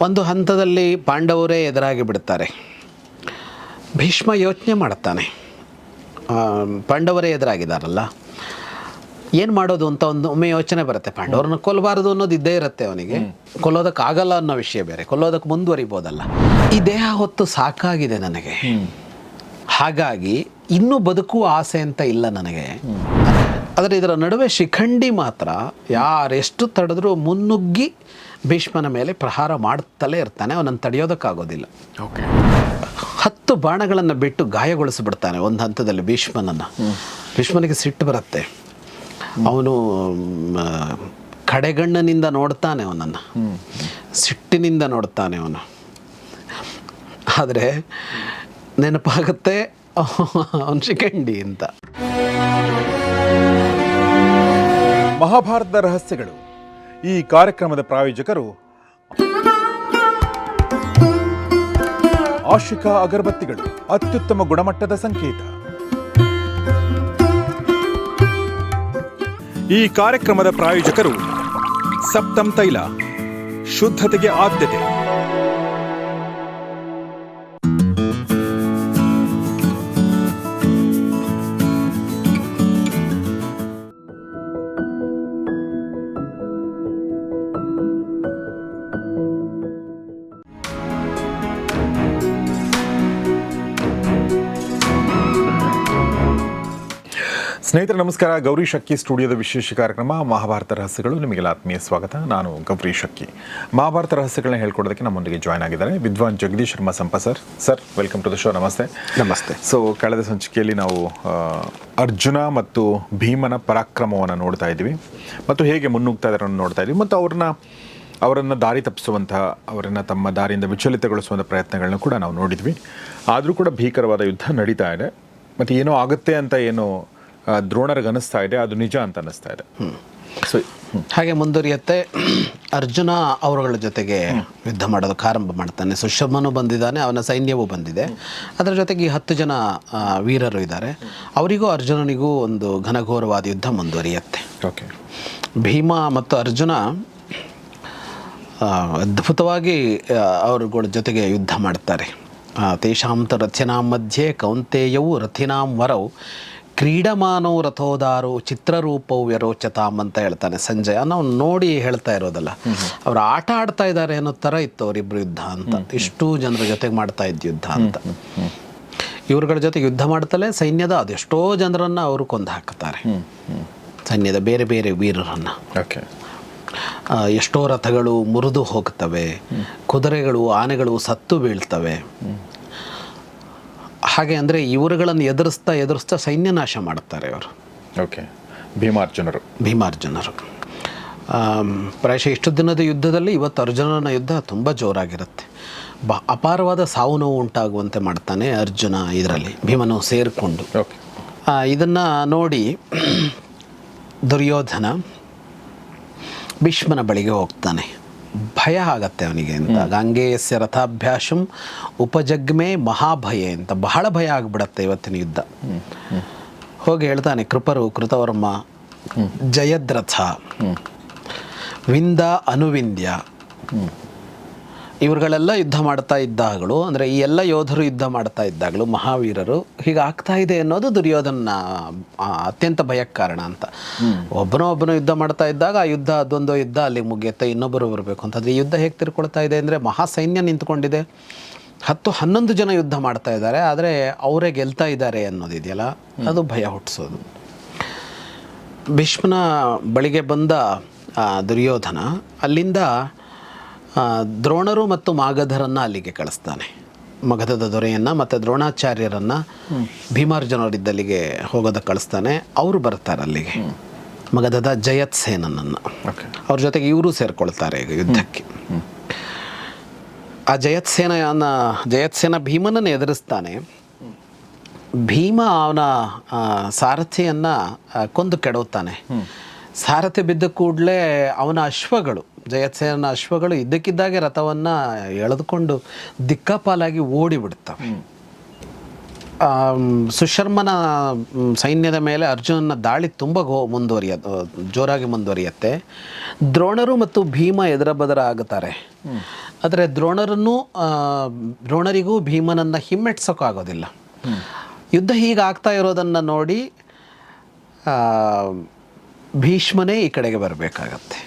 ಒಂದು ಹಂತದಲ್ಲಿ ಪಾಂಡವರೇ ಎದುರಾಗಿ ಬಿಡ್ತಾರೆ ಭೀಷ್ಮ ಯೋಚನೆ ಮಾಡುತ್ತಾನೆ ಪಾಂಡವರೇ ಎದುರಾಗಿದ್ದಾರಲ್ಲ. ಏನು ಮಾಡೋದು ಅಂತ ಒಂದು ಒಮ್ಮೆ ಯೋಚನೆ ಬರುತ್ತೆ ಪಾಂಡವರನ್ನ ಕೊಲ್ಲಬಾರದು ಅನ್ನೋದು ಇದ್ದೇ ಇರುತ್ತೆ ಅವನಿಗೆ. ಕೊಲ್ಲೋದಕ್ಕಾಗಲ್ಲ ಅನ್ನೋ ವಿಷಯ ಬೇರೆ. ಕೊಲ್ಲೋದಕ್ಕೆ ಮುಂದುವರಿಬೋದಲ್ಲ. ಈ ದೇಹ ಹೊತ್ತು ಸಾಕಾಗಿದೆ ನನಗೆ. ಹಾಗಾಗಿ ಇನ್ನೂ ಬದುಕುವ ಆಸೆ ಅಂತ ಇಲ್ಲ ನನಗೆ. ಆದರೆ ಇದರ ನಡುವೆ ಶಿಖಂಡಿ ಮಾತ್ರ ಯಾರೆಷ್ಟು ತಡೆದ್ರೂ ಮುನ್ನುಗ್ಗಿ ಭೀಷ್ಮನ ಮೇಲೆ ಪ್ರಹಾರ ಮಾಡುತ್ತಲೇ ಇರ್ತಾನೆ ಅವನನ್ನು ತಡೆಯೋದಕ್ಕಾಗೋದಿಲ್ಲ. ಓಕೆ. ಹತ್ತು ಬಾಣಗಳನ್ನು ಬಿಟ್ಟು ಗಾಯಗೊಳಿಸಿಬಿಡ್ತಾನೆ ಒಂದು ಹಂತದಲ್ಲಿ ಭೀಷ್ಮನನ್ನು. ಭೀಷ್ಮನಿಗೆ ಸಿಟ್ಟು ಬರುತ್ತೆ. ಅವನು ಕಡೆಗಣ್ಣನಿಂದ ಕಡೆಗಣ್ಣಿನಿಂದ ನೋಡ್ತಾನೆ ಅವನನ್ನು. ಸಿಟ್ಟಿನಿಂದ ನೋಡ್ತಾನೆ ಅವನು. ಆದರೆ ನೆನಪಾಗುತ್ತೆ ಅವನು ಶಿಖಂಡಿ ಅಂತ. ಮಹಾಭಾರತದ ರಹಸ್ಯಗಳು. ಈ ಕಾರ್ಯಕ್ರಮದ ಪ್ರಾಯೋಜಕರು ಆಶಿಕಾ ಅಗರಬತ್ತಿಗಳು, ಅತ್ಯುತ್ತಮ ಗುಣಮಟ್ಟದ ಸಂಕೇತ. ಈ ಕಾರ್ಯಕ್ರಮದ ಪ್ರಾಯೋಜಕರು ಸಪ್ತಂ ತೈಲ, ಶುದ್ಧತೆಗೆ ಆದ್ಯತೆ. ಸ್ನೇಹಿತರೆ ನಮಸ್ಕಾರ. ಗೌರಿ ಶಕ್ಕಿ ಸ್ಟುಡಿಯೋದ ವಿಶೇಷ ಕಾರ್ಯಕ್ರಮ ಮಹಾಭಾರತ ರಹಸ್ಯಗಳು. ನಿಮಗೆಲ್ಲ ಆತ್ಮೀಯ ಸ್ವಾಗತ. ನಾನು ಗೌರಿ ಶಕ್ಕಿ ಮಹಾಭಾರತ ರಹಸ್ಯಗಳನ್ನ ಹೇಳ್ಕೊಡೋದಕ್ಕೆ ನಮ್ಮೊಂದಿಗೆ ಜಾಯ್ನ್ ಆಗಿದ್ದಾರೆ. ವಿದ್ವಾನ್ Jagadish Sharma Sampa sir. Sir welcome to the show ನಮಸ್ತೆ. ನಮಸ್ತೆ. ಸೊ ಕಳೆದ ಸಂಚಿಕೆಯಲ್ಲಿ ನಾವು ಅರ್ಜುನ ಮತ್ತು ಭೀಮನ ಪರಾಕ್ರಮವನ್ನು ನೋಡ್ತಾ ಇದ್ವಿ. ಮತ್ತು ಹೇಗೆ ಮುನ್ನುಗ್ತಾ ಇದ್ದಾರೆ ನೋಡ್ತಾ ಇದ್ವಿ. ಮತ್ತು ಅವ್ರನ್ನ ಅವರನ್ನು ದಾರಿ ತಪ್ಪಿಸುವಂತಹ ಅವರನ್ನು ತಮ್ಮ ದಾರಿಯಿಂದ ವಿಚಲಿತಗೊಳಿಸುವಂಥ ಪ್ರಯತ್ನಗಳನ್ನ ಕೂಡ ನಾವು ನೋಡಿದ್ವಿ. ಆದರೂ ಕೂಡ ಭೀಕರವಾದ ಯುದ್ಧ ನಡೀತಾ ಇದೆ. ಮತ್ತು ಏನೋ ಆಗುತ್ತೆ ಅಂತ ಏನು ಆ, ದ್ರೋಣರಿಗೆ ಅನಿಸ್ತಾ ಇದೆ ಅದು ನಿಜ ಅಂತ ಅನ್ನಿಸ್ತಾ ಇದೆ. ಸೊ ಹಾಗೆ ಮುಂದುವರಿಯುತ್ತೆ ಅರ್ಜುನ ಅವರುಗಳ ಜೊತೆಗೆ ಯುದ್ಧ ಮಾಡೋದಕ್ಕೆ ಆರಂಭ ಮಾಡ್ತಾನೆ. ಸುಶಮನು ಬಂದಿದ್ದಾನೆ ಅವನ ಸೈನ್ಯವೂ ಬಂದಿದೆ. ಅದರ ಜೊತೆಗೆ ಈ ಹತ್ತು ಜನ ವೀರರು ಇದ್ದಾರೆ. ಅವರಿಗೂ ಅರ್ಜುನನಿಗೂ ಒಂದು ಘನಘೋರವಾದ ಯುದ್ಧ ಮುಂದುವರಿಯುತ್ತೆ. ಓಕೆ ಭೀಮ ಮತ್ತು ಅರ್ಜುನ ಅದ್ಭುತವಾಗಿ ಅವರುಗಳ ಜೊತೆಗೆ ಯುದ್ಧ ಮಾಡ್ತಾರೆ. ತೇಷಾಂತ ತೇಷಾಂ ತ ರಥಿನಾಂ ಮಧ್ಯೆ ಕೌಂತೇಯವು ರಥಿನಾಂ ವರವು ಕ್ರೀಡಮಾನೋ ರಥೋದಾರೋ ಚಿತ್ರರೂಪವು ವ್ಯರೋಚತಾಮ್ ಅಂತ ಹೇಳ್ತಾನೆ ಸಂಜಯ್. ನಾವು ನೋಡಿ ಹೇಳ್ತಾ ಇರೋದಲ್ಲ. ಅವ್ರು ಆಟ ಆಡ್ತಾ ಇದ್ದಾರೆ ಅನ್ನೋ ಥರ ಇತ್ತು ಅವರಿಬ್ರು ಯುದ್ಧ ಅಂತ. ಇಷ್ಟು ಜನರ ಜೊತೆಗೆ ಮಾಡ್ತಾ ಇದ್ದ ಯುದ್ಧ ಅಂತ. ಇವ್ರಗಳ ಜೊತೆ ಯುದ್ಧ ಮಾಡ್ತಲೇ ಸೈನ್ಯದ ಅದೆಷ್ಟೋ ಜನರನ್ನು ಅವರು ಕೊಂದು ಹಾಕ್ತಾರೆ. ಸೈನ್ಯದ ಬೇರೆ ಬೇರೆ ವೀರರನ್ನು. ಎಷ್ಟೋ ರಥಗಳು ಮುರಿದು ಹೋಗ್ತವೆ. ಕುದುರೆಗಳು ಆನೆಗಳು ಸತ್ತು ಬೀಳ್ತವೆ. ಹಾಗೆ ಅಂದರೆ ಇವರುಗಳನ್ನು ಎದುರಿಸ್ತಾ ಎದುರಿಸ್ತಾ ಸೈನ್ಯ ನಾಶ ಮಾಡುತ್ತಾರೆ ಇವರು. ಓಕೆ ಭೀಮಾರ್ಜುನರು. ಭೀಮಾರ್ಜುನರು. ಪ್ರಾಯಶಃ ಇಷ್ಟು ದಿನದ ಯುದ್ಧದಲ್ಲಿ ಇವತ್ತು ಅರ್ಜುನನ ಯುದ್ಧ ತುಂಬ ಜೋರಾಗಿರುತ್ತೆ. ಬ ಅಪಾರವಾದ ಸಾವು ನೋವು ಉಂಟಾಗುವಂತೆ ಮಾಡ್ತಾನೆ ಅರ್ಜುನ ಇದರಲ್ಲಿ ಭೀಮನು ಸೇರಿಕೊಂಡು. ಓಕೆ ಇದನ್ನು ನೋಡಿ ದುರ್ಯೋಧನ ಭೀಷ್ಮನ ಬಳಿಗೆ ಹೋಗ್ತಾನೆ. ಭಯ ಆಗತ್ತೆ ಅವನಿಗೆ ಅಂತ. ಗಂಗೆಯಸ್ಯ ರಥಾಭ್ಯಾಸಂ ಉಪಜಗ್ಮೆ ಮಹಾಭಯ ಅಂತ. ಬಹಳ ಭಯ ಆಗ್ಬಿಡತ್ತೆ ಇವತ್ತಿನ ಯುದ್ಧ. ಹೋಗಿ ಹೇಳ್ತಾನೆ ಕೃಪರು ಕೃತವರ್ಮ ಜಯದ್ರಥ ವಿಂದ ಅನುವಿಂದ್ಯ. ಇವ್ರುಗಳೆಲ್ಲ ಯುದ್ಧ ಮಾಡ್ತಾ ಇದ್ದಾಗಲೂ ಅಂದರೆ ಈ ಎಲ್ಲ ಯೋಧರು ಯುದ್ಧ ಮಾಡ್ತಾ ಇದ್ದಾಗಲೂ ಮಹಾವೀರರು ಹೀಗೆ ಆಗ್ತಾ ಇದೆ ಅನ್ನೋದು ದುರ್ಯೋಧನ ಅತ್ಯಂತ ಭಯಕ್ಕೆ ಕಾರಣ ಅಂತ. ಒಬ್ಬನೋ ಒಬ್ಬನು ಯುದ್ಧ ಮಾಡ್ತಾ ಇದ್ದಾಗ ಆ ಯುದ್ಧ ಅದೊಂದು ಯುದ್ಧ ಅಲ್ಲಿ ಮುಗಿಯುತ್ತೆ ಇನ್ನೊಬ್ಬರು ಬರಬೇಕು ಅಂತಂದರೆ ಈ ಯುದ್ಧ ಹೇಗೆ ತಿರ್ಕೊಳ್ತಾ ಇದೆ ಅಂದರೆ ಮಹಾ ಸೈನ್ಯ ನಿಂತ್ಕೊಂಡಿದೆ. ಹತ್ತು ಹನ್ನೊಂದು ಜನ ಯುದ್ಧ ಮಾಡ್ತಾ ಇದ್ದಾರೆ ಆದರೆ ಅವರೇ ಗೆಲ್ತಾ ಇದ್ದಾರೆ ಅನ್ನೋದಿದೆಯಲ್ಲ ಅದು ಭಯ ಹುಟ್ಟಿಸೋದು ಭೀಷ್ಮನ ಬಳಿಗೆ ಬಂದ ದುರ್ಯೋಧನ ಅಲ್ಲಿಂದ ದ್ರೋಣರು ಮತ್ತು ಮಾಗಧರನ್ನು ಅಲ್ಲಿಗೆ ಕಳಿಸ್ತಾನೆ. ಮಗಧದ ದೊರೆಯನ್ನು ಮತ್ತು ದ್ರೋಣಾಚಾರ್ಯರನ್ನು ಭೀಮಾರ್ಜುನವರಿದ್ದಲ್ಲಿಗೆ ಹೋಗೋದಕ್ಕೆ ಕಳಿಸ್ತಾನೆ. ಅವರು ಬರ್ತಾರೆ ಅಲ್ಲಿಗೆ. ಮಗಧದ ಜಯತ್ ಸೇನನನ್ನು. ಅವ್ರ ಜೊತೆಗೆ ಇವರು ಸೇರಿಕೊಳ್ತಾರೆ ಈಗ ಯುದ್ಧಕ್ಕೆ. ಆ ಜಯತ್ಸೇನ ಜಯತ್ಸೇನ ಭೀಮನನ್ನು ಎದುರಿಸ್ತಾನೆ. ಭೀಮ ಅವನ ಸಾರಥಿಯನ್ನು ಕೊಂದು ಕೆಡವುತ್ತಾನೆ ಸಾರಥಿ ಬಿದ್ದ ಕೂಡಲೇ ಅವನ ಅಶ್ವಗಳು ಜಯತ್ಸೇನ ಅಶ್ವಗಳು ಇದ್ದಕ್ಕಿದ್ದಾಗೆ ರಥವನ್ನು ಎಳೆದುಕೊಂಡು ದಿಕ್ಕಾಪಾಲಾಗಿ ಓಡಿಬಿಡ್ತವೆ. ಸುಶರ್ಮನ ಸೈನ್ಯದ ಮೇಲೆ ಅರ್ಜುನನ ದಾಳಿ ತುಂಬ ಗೋ ಮುಂದುವರಿಯ ಜೋರಾಗಿ ಮುಂದುವರಿಯುತ್ತೆ. ದ್ರೋಣರು ಮತ್ತು ಭೀಮ ಎದರ ಬದರ ಆಗುತ್ತಾರೆ ಆದರೆ ದ್ರೋಣರನ್ನು ದ್ರೋಣರಿಗೂ ಭೀಮನನ್ನು ಹಿಮ್ಮೆಟ್ಸೋಕ್ಕಾಗೋದಿಲ್ಲ. ಯುದ್ಧ ಹೀಗೆ ಆಗ್ತಾ ಇರೋದನ್ನು ನೋಡಿ ಭೀಷ್ಮನೇ ಈ ಕಡೆಗೆ ಬರಬೇಕಾಗತ್ತೆ.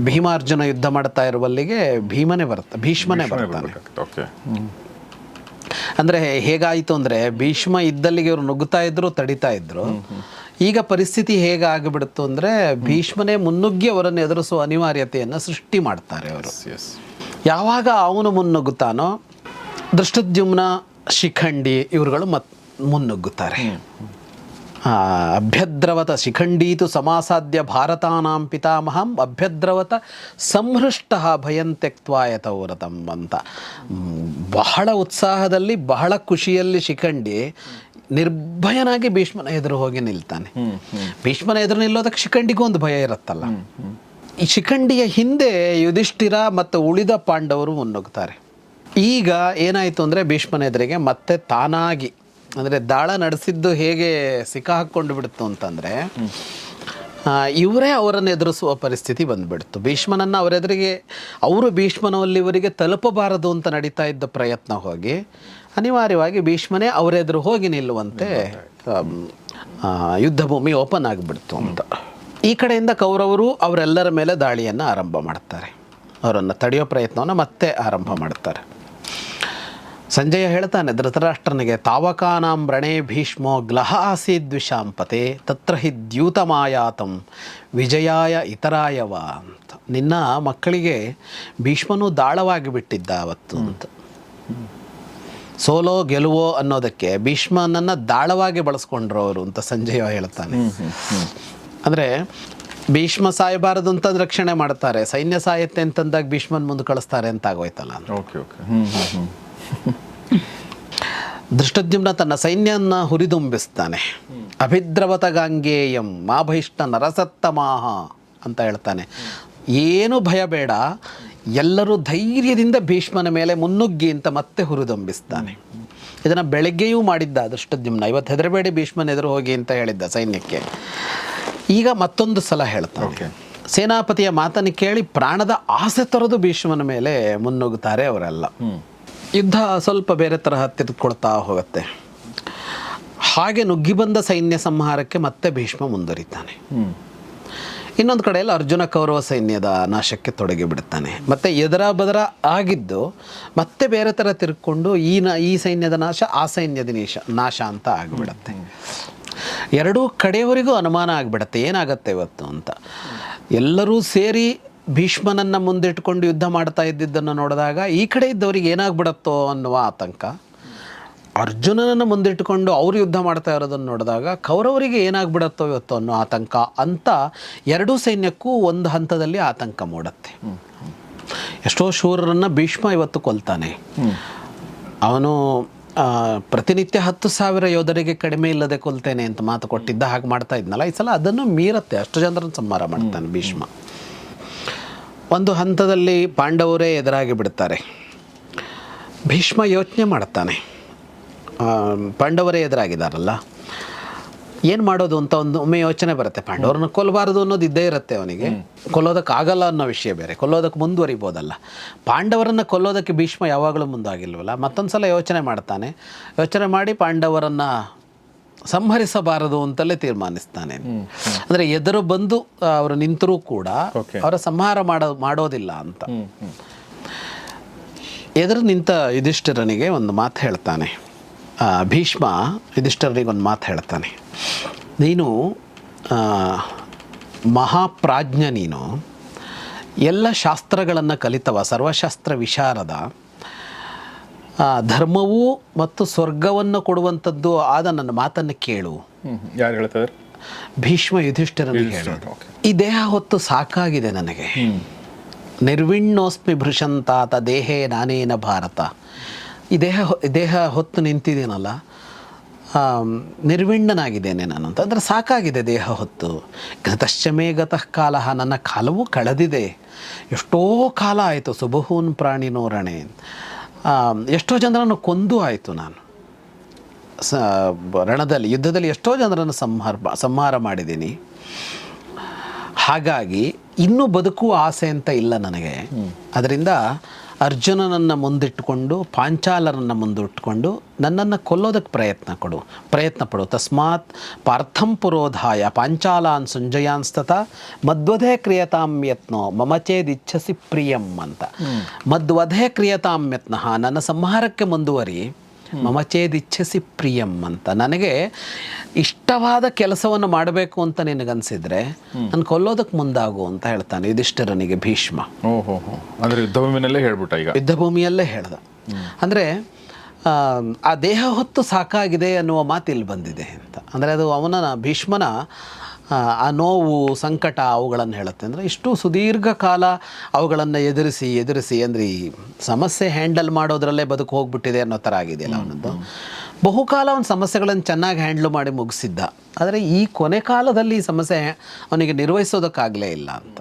ಭೀಮಾರ್ಜುನ ಯುದ್ಧ ಮಾಡ್ತಾ ಇರುವಲ್ಲಿಗೆ ಭೀಮನೇ ಬರುತ್ತೆ? ಭೀಷ್ಮನೇ ಬರ್ತಾನೆ. ಓಕೆ. ಅಂದರೆ ಹೇಗಾಯಿತು ಅಂದರೆ ಭೀಷ್ಮ ಇದ್ದಲ್ಲಿಗೆ ಇವರು ನುಗ್ಗುತ್ತಾ ಇದ್ರು ತಡಿತಾ ಇದ್ರು. ಈಗ ಪರಿಸ್ಥಿತಿ ಹೇಗೆ ಅಂದ್ರೆ ಅಂದರೆ ಭೀಷ್ಮನೇ ಮುನ್ನುಗ್ಗಿ ಅವರನ್ನು ಎದುರಿಸುವ ಅನಿವಾರ್ಯತೆಯನ್ನು ಸೃಷ್ಟಿ ಮಾಡ್ತಾರೆ ಅವರು. ಯಾವಾಗ ಅವನು ಮುನ್ನುಗ್ಗುತ್ತಾನೋ ದೃಷ್ಟದ್ಯುಮ್ನ ಶಿಖಂಡಿ ಇವರುಗಳು ಮತ್ ಮುನ್ನುಗ್ಗುತ್ತಾರೆ. ಅಭ್ಯದ್ರವತ ಶಿಖಂಡೀತು ಸಮಾಸಾಧ್ಯ ಭಾರತಾನಾಂ ಪಿತಾಮಹಂ ಅಭ್ಯದ್ರವತ ಸಂಹೃಷ್ಟ ಭಯಂ ಅಂತ. ಬಹಳ ಉತ್ಸಾಹದಲ್ಲಿ ಬಹಳ ಖುಷಿಯಲ್ಲಿ ಶಿಖಂಡಿ ನಿರ್ಭಯನಾಗಿ ಭೀಷ್ಮನ ಎದುರು ಹೋಗಿ ನಿಲ್ತಾನೆ. ಭೀಷ್ಮನ ಎದುರು ನಿಲ್ಲೋದಕ್ಕೆ ಶಿಖಂಡಿಗೂ ಒಂದು ಭಯ ಇರುತ್ತಲ್ಲ. ಈ ಶಿಖಂಡಿಯ ಹಿಂದೆ ಯುಧಿಷ್ಠಿರ ಮತ್ತು ಉಳಿದ ಪಾಂಡವರು ಮುನ್ನುಗ್ತಾರೆ. ಈಗ ಏನಾಯಿತು ಅಂದರೆ ಭೀಷ್ಮನ ಎದುರಿಗೆ ಮತ್ತೆ ತಾನಾಗಿ ಅಂದರೆ ದಾಳ ನಡೆಸಿದ್ದು ಹೇಗೆ ಸಿಕ್ಕಾಹಾಕ್ಕೊಂಡು ಬಿಡ್ತು ಅಂತಂದರೆ ಇವರೇ ಅವರನ್ನು ಎದುರಿಸುವ ಪರಿಸ್ಥಿತಿ ಬಂದುಬಿಡ್ತು. ಭೀಷ್ಮನನ್ನು ಅವರೆದುರಿಗೆ, ಅವರು ಭೀಷ್ಮನಲ್ಲಿ ಇವರಿಗೆ ತಲುಪಬಾರದು ಅಂತ ನಡೀತಾ ಇದ್ದ ಪ್ರಯತ್ನ ಹೋಗಿ, ಅನಿವಾರ್ಯವಾಗಿ ಭೀಷ್ಮನೇ ಅವರೆದುರು ಹೋಗಿ ನಿಲ್ಲುವಂತೆ ಯುದ್ಧ ಭೂಮಿ ಓಪನ್ ಆಗಿಬಿಡ್ತು ಅಂತ. ಈ ಕಡೆಯಿಂದ ಕೌರವರು ಅವರೆಲ್ಲರ ಮೇಲೆ ದಾಳಿಯನ್ನು ಆರಂಭ ಮಾಡ್ತಾರೆ. ಅವರನ್ನು ತಡೆಯೋ ಪ್ರಯತ್ನವನ್ನು ಮತ್ತೆ ಆರಂಭ ಮಾಡ್ತಾರೆ. ಸಂಜಯ ಹೇಳ್ತಾನೆ ಧೃತರಾಷ್ಟ್ರನಿಗೆ ತಾವಕಾನಾಂ ರಣೇ ಭೀಷ್ಮೋ ಗ್ಲಹ ಆಸೀದ್ವಿಷಾಂಪತೆ ತತ್ರ ಹಿ ದ್ಯೂತಮಾಯಾತಂ ವಿಜಯಾಯ ಇತರಾಯವ ಅಂತ. ನಿನ್ನ ಮಕ್ಕಳಿಗೆ ಭೀಷ್ಮನು ದಾಳವಾಗಿ ಬಿಟ್ಟಿದ್ದ ಅವತ್ತು ಅಂತ. ಸೋಲೋ ಗೆಲುವೋ ಅನ್ನೋದಕ್ಕೆ ಭೀಷ್ಮನನ್ನು ದಾಳವಾಗಿ ಬಳಸ್ಕೊಂಡ್ರು ಅವರು ಅಂತ ಸಂಜಯ ಹೇಳ್ತಾನೆ. ಅಂದರೆ ಭೀಷ್ಮ ಸಾಯಬಾರದು ಅಂತ ರಕ್ಷಣೆ ಮಾಡ್ತಾರೆ ಸೈನ್ಯ ಸಾಯತ್ತೆ ಅಂತಂದಾಗ ಭೀಷ್ಮನ್ ಮುಂದೆ ಕಳಿಸ್ತಾರೆ ಅಂತ ಆಗೋಯ್ತಲ್ಲ ಓಕೆ ಓಕೆ ದೃಷ್ಟದ್ಯುಮ್ನ ತನ್ನ ಸೈನ್ಯವನ್ನು ಹುರಿದುಂಬಿಸ್ತಾನೆ. ಅಭಿದ್ರವತ ಗಾಂಗೇಯಂ ಮಾ ಬಹಿಷ್ಠ ನರಸತ್ತಮಾಹ ಅಂತ ಹೇಳ್ತಾನೆ. ಏನು ಭಯ ಬೇಡ ಎಲ್ಲರೂ ಧೈರ್ಯದಿಂದ ಭೀಷ್ಮನ ಮೇಲೆ ಮುನ್ನುಗ್ಗಿ ಅಂತ ಮತ್ತೆ ಹುರಿದುಂಬಿಸ್ತಾನೆ. ಇದನ್ನು ಬೆಳಗ್ಗೆಯೂ ಮಾಡಿದ್ದ ದೃಷ್ಟದ್ಯುಮ್ನ ಇವತ್ತು ಹೆದರಬೇಡಿ ಭೀಷ್ಮನ ಎದುರು ಹೋಗಿ ಅಂತ ಹೇಳಿದ್ದ ಸೈನ್ಯಕ್ಕೆ. ಈಗ ಮತ್ತೊಂದು ಸಲ ಹೇಳ್ತಾನೆ. ಸೇನಾಪತಿಯ ಮಾತನ್ನು ಕೇಳಿ ಪ್ರಾಣದ ಆಸೆ ತೊರೆದು ಭೀಷ್ಮನ ಮೇಲೆ ಮುನ್ನುಗ್ಗುತ್ತಾರೆ ಅವರೆಲ್ಲ. ಯುದ್ಧ ಸ್ವಲ್ಪ ಬೇರೆ ತರಹ ತೆಗೆದುಕೊಳ್ತಾ ಹೋಗುತ್ತೆ. ಹಾಗೆ ನುಗ್ಗಿ ಬಂದ ಸೈನ್ಯ ಸಂಹಾರಕ್ಕೆ ಮತ್ತೆ ಭೀಷ್ಮ ಮುಂದುವರಿತಾನೆ. ಇನ್ನೊಂದು ಕಡೆಯಲ್ಲಿ ಅರ್ಜುನ ಕೌರವ ಸೈನ್ಯದ ನಾಶಕ್ಕೆ ತೊಡಗಿ ಬಿಡುತ್ತಾನೆ ಮತ್ತೆ ಎದರ ಬದರ ಆಗಿದ್ದು ಮತ್ತೆ ಬೇರೆ ಥರ ತಿರ್ಕೊಂಡು ಈ ನ ಈ ಸೈನ್ಯದ ನಾಶ ಆ ಸೈನ್ಯದ ನಾಶ ನಾಶ ಅಂತ ಆಗಿಬಿಡತ್ತೆ. ಎರಡೂ ಕಡೆಯವರಿಗೂ ಅನುಮಾನ ಆಗಿಬಿಡತ್ತೆ. ಏನಾಗತ್ತೆ ಇವತ್ತು ಅಂತ. ಎಲ್ಲರೂ ಸೇರಿ ಭೀಷ್ಮನನ್ನು ಮುಂದಿಟ್ಕೊಂಡು ಯುದ್ಧ ಮಾಡ್ತಾ ಇದ್ದಿದ್ದನ್ನು ನೋಡಿದಾಗ ಈ ಕಡೆ ಇದ್ದವರಿಗೆ ಏನಾಗ್ಬಿಡತ್ತೋ ಅನ್ನುವ ಆತಂಕ. ಅರ್ಜುನನನ್ನು ಮುಂದಿಟ್ಟುಕೊಂಡು ಅವರು ಯುದ್ಧ ಮಾಡ್ತಾ ಇರೋದನ್ನು ನೋಡಿದಾಗ ಕೌರವರಿಗೆ ಏನಾಗ್ಬಿಡತ್ತೋ ಇವತ್ತು ಅನ್ನೋ ಆತಂಕ ಅಂತ ಎರಡೂ ಸೈನ್ಯಕ್ಕೂ ಒಂದು ಹಂತದಲ್ಲಿ ಆತಂಕ ಮೂಡತ್ತೆ. ಎಷ್ಟೋ ಶೂರರನ್ನು ಭೀಷ್ಮ ಇವತ್ತು ಕೊಲ್ತಾನೆ. ಅವನು ಪ್ರತಿನಿತ್ಯ ಹತ್ತು ಸಾವಿರ ಯೋಧರಿಗೆ ಕಡಿಮೆ ಇಲ್ಲದೆ ಕೊಲ್ತೇನೆ ಅಂತ ಮಾತು ಕೊಟ್ಟಿದ್ದ ಹಾಗೆ ಮಾಡ್ತಾ ಇದ್ನಲ್ಲ, ಈ ಸಲ ಅದನ್ನು ಮೀರತ್ತೆ. ಅಷ್ಟು ಜನರನ್ನು ಸಂಹಾರ ಮಾಡ್ತಾನೆ ಭೀಷ್ಮ. ಒಂದು ಹಂತದಲ್ಲಿ ಪಾಂಡವರೇ ಎದುರಾಗಿ ಬಿಡ್ತಾರೆ ಭೀಷ್ಮ ಯೋಚನೆ ಮಾಡುತ್ತಾನೆ. ಪಾಂಡವರೇ ಎದುರಾಗಿದ್ದಾರಲ್ಲ. ಏನು ಮಾಡೋದು ಅಂತ ಒಂದು ಒಮ್ಮೆ ಯೋಚನೆ ಬರುತ್ತೆ. ಪಾಂಡವರನ್ನು ಕೊಲ್ಲಬಾರದು ಅನ್ನೋದು ಇದ್ದೇ ಇರುತ್ತೆ ಅವನಿಗೆ. ಕೊಲ್ಲೋದಕ್ಕಾಗಲ್ಲ ಅನ್ನೋ ವಿಷಯ ಬೇರೆ. ಕೊಲ್ಲೋದಕ್ಕೆ ಮುಂದುವರಿಬೋದಲ್ಲ. ಪಾಂಡವರನ್ನು ಕೊಲ್ಲೋದಕ್ಕೆ ಭೀಷ್ಮ ಯಾವಾಗಲೂ ಮುಂದಾಗಿಲ್ವಲ್ಲ? ಮತ್ತೊಂದು ಸಲ ಯೋಚನೆ ಮಾಡ್ತಾನೆ. ಯೋಚನೆ ಮಾಡಿ ಪಾಂಡವರನ್ನು ಸಂಹರಿಸಬಾರದು ಅಂತಲೇ ತೀರ್ಮಾನಿಸ್ತಾನೆ. ಅಂದರೆ ಎದುರು ಬಂದು ಅವರು ನಿಂತರೂ ಕೂಡ. ಅವರ ಸಂಹಾರ ಮಾಡೋ ಮಾಡೋದಿಲ್ಲ ಅಂತ. ಎದುರು ನಿಂತ ಯುಧಿಷ್ಠಿರನಿಗೆ ಒಂದು ಮಾತು ಹೇಳ್ತಾನೆ. ಭೀಷ್ಮ ಯುಧಿಷ್ಠಿರನಿಗೆ ಒಂದು ಮಾತು ಹೇಳ್ತಾನೆ. ನೀನು ಮಹಾಪ್ರಾಜ್ಞ ನೀನು ಎಲ್ಲ ಶಾಸ್ತ್ರಗಳನ್ನು ಕಲಿತವ ಸರ್ವಶಾಸ್ತ್ರ ವಿಶಾರದ ಧರ್ಮವೂ ಮತ್ತು ಸ್ವರ್ಗವನ್ನು ಕೊಡುವಂಥದ್ದು ಆದ ನನ್ನ ಮಾತನ್ನು ಕೇಳು. ಯಾರು ಹೇಳ್ತಾರೆ? ಭೀಷ್ಮ ಯುಧಿಷ್ಠಿರನಿಗೆ ಹೇಳೋದು ಈ ದೇಹ ಹೊತ್ತು ಸಾಕಾಗಿದೆ ನನಗೆ. ನಿರ್ವಿಣ್ಣೋಸ್ಮಿ ಭೃಷಂತಾತ ದೇಹೇ ನಾನೇನ ಭಾರತ. ಈ ದೇಹ ದೇಹ ಹೊತ್ತು ನಿಂತಿದ್ದೀನಲ್ಲ ನಿರ್ವಿಣ್ಣನಾಗಿದ್ದೇನೆ ನಾನು ಅಂತ. ಅಂದರೆ ಸಾಕಾಗಿದೆ ದೇಹ ಹೊತ್ತು. ಗತಶ್ಚಮೇ ಗತಃ ಕಾಲ ನನ್ನ ಕಾಲವೂ ಕಳೆದಿದೆ. ಎಷ್ಟೋ ಕಾಲ ಆಯಿತು ಸುಬಹೂನ್ ಪ್ರಾಣಿ ನೋರಣೆ. ಎಷ್ಟೋ ಜನರನ್ನು ಕೊಂದು ಆಯಿತು ನಾನು. ಸ ರಣದಲ್ಲಿ ಯುದ್ಧದಲ್ಲಿ ಎಷ್ಟೋ ಜನರನ್ನು ಸಂಹಾರ ಸಂಹಾರ ಮಾಡಿದ್ದೀನಿ. ಹಾಗಾಗಿ ಇನ್ನೂ ಬದುಕುವ ಆಸೆ ಅಂತ ಇಲ್ಲ ನನಗೆ. ಅದರಿಂದ ಅರ್ಜುನನನ್ನು ಮುಂದಿಟ್ಟುಕೊಂಡು ಪಾಂಚಾಲರನ್ನು ಮುಂದಿಟ್ಟುಕೊಂಡು ನನ್ನನ್ನು ಕೊಲ್ಲೋದಕ್ಕೆ ಪ್ರಯತ್ನ ಕೊಡು ಪ್ರಯತ್ನ ಪಡು ತಸ್ಮಾತ್ ಪಾರ್ಥಂ ಪುರೋಧಾಯ ಪಾಂಚಾಲಾನ್ ಸುಂಜಯಾನ್ಸ್ತತ ಮದ್ವಧೆ ಕ್ರಿಯತಾಂ ಯತ್ನೋ ಮಮ ಚೇದಿಚ್ಛಸಿ ಪ್ರಿಯಂ ಅಂತ ಮದ್ವಧೆ ಕ್ರಿಯತಾಂ ಯತ್ನಃ ನನ್ನ ಸಂಹಾರಕ್ಕೆ ಮುಂದುವರಿ ಮಮ ಚೇದಿಚ್ಛಸಿ ಪ್ರಿಯಂ ಅಂತ. ನನಗೆ ಇಷ್ಟವಾದ ಕೆಲಸವನ್ನು ಮಾಡಬೇಕು ಅಂತ ನಿನಗನ್ಸಿದ್ರೆ ನಾನು ಕೊಲ್ಲೋದಕ್ಕೆ ಮುಂದಾಗು ಅಂತ ಹೇಳ್ತಾನೆ ಯುಧಿಷ್ಠಿರನಿಗೆ ಭೀಷ್ಮ. ಓಹೋ ಅಂದ್ರೆ ಯುದ್ಧ ಭೂಮಿನಲ್ಲೇ ಹೇಳ್ಬಿಟ್ಟ ಈಗ? ಯುದ್ಧಭೂಮಿಯಲ್ಲೇ ಹೇಳ್ದ. ಅಂದರೆ ಆ ದೇಹ ಹೊತ್ತು ಸಾಕಾಗಿದೆ ಅನ್ನುವ ಮಾತು ಇಲ್ಲಿ ಬಂದಿದೆ ಅಂತ. ಅಂದರೆ ಅದು ಅವನ ಭೀಷ್ಮನ ಆ, ನೋವು ಸಂಕಟ ಅವುಗಳನ್ನು ಹೇಳುತ್ತೆ. ಅಂದರೆ ಇಷ್ಟು ಸುದೀರ್ಘ ಕಾಲ ಅವುಗಳನ್ನು ಎದುರಿಸಿ ಎದುರಿಸಿ ಅಂದರೆ ಈ ಸಮಸ್ಯೆ ಹ್ಯಾಂಡಲ್ ಮಾಡೋದ್ರಲ್ಲೇ ಬದುಕು ಹೋಗ್ಬಿಟ್ಟಿದೆ ಅನ್ನೋ ಥರ ಆಗಿದೆಯಲ್ಲ ಅವನದ್ದು. ಬಹುಕಾಲ ಅವನ ಸಮಸ್ಯೆಗಳನ್ನು ಚೆನ್ನಾಗಿ ಹ್ಯಾಂಡ್ಲ್ ಮಾಡಿ ಮುಗಿಸಿದ್ದ. ಆದರೆ ಈ ಕೊನೆ ಕಾಲದಲ್ಲಿ ಈ ಸಮಸ್ಯೆ ಅವನಿಗೆ ನಿರ್ವಹಿಸೋದಕ್ಕಾಗಲೇ ಇಲ್ಲ ಅಂತ.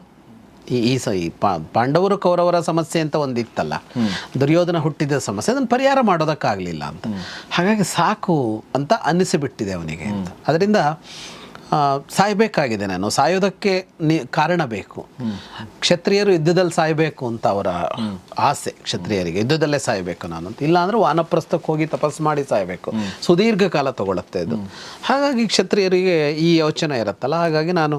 ಈ ಈ ಸ ಈ ಪಾ ಪಾಂಡವರು ಕೌರವರ ಸಮಸ್ಯೆ ಅಂತ ಒಂದಿತ್ತಲ್ಲ. ದುರ್ಯೋಧನ ಹುಟ್ಟಿದ ಸಮಸ್ಯೆ ಅದನ್ನು ಪರಿಹಾರ ಮಾಡೋದಕ್ಕಾಗಲಿಲ್ಲ ಅಂತ. ಹಾಗಾಗಿ ಸಾಕು ಅಂತ ಅನ್ನಿಸಿಬಿಟ್ಟಿದೆ ಅವನಿಗೆ ಅಂತ. ಅದರಿಂದ ಸಾಯ್ಬೇಕಾಗಿದೆ ನಾನು. ಸಾಯೋದಕ್ಕೆ ನಿ, ಕಾರಣ ಬೇಕು. ಕ್ಷತ್ರಿಯರು ಯುದ್ಧದಲ್ಲಿ ಸಾಯಬೇಕು ಅಂತ ಅವರ ಆಸೆ ಕ್ಷತ್ರಿಯರಿಗೆ. ಯುದ್ಧದಲ್ಲೇ ಸಾಯಬೇಕು ನಾನು ಅಂತ. ಇಲ್ಲಾಂದ್ರೆ ವಾನಪ್ರಸ್ಥಕ್ಕೆ ಹೋಗಿ ತಪಸ್ಸು ಮಾಡಿ ಸಾಯಬೇಕು. ಸುದೀರ್ಘ ಕಾಲ ತಗೊಳುತ್ತೆ ಇದು ಹಾಗಾಗಿ ಕ್ಷತ್ರಿಯರಿಗೆ ಈ ಯೋಚನೆ ಇರುತ್ತಲ್ಲ, ಹಾಗಾಗಿ ನಾನು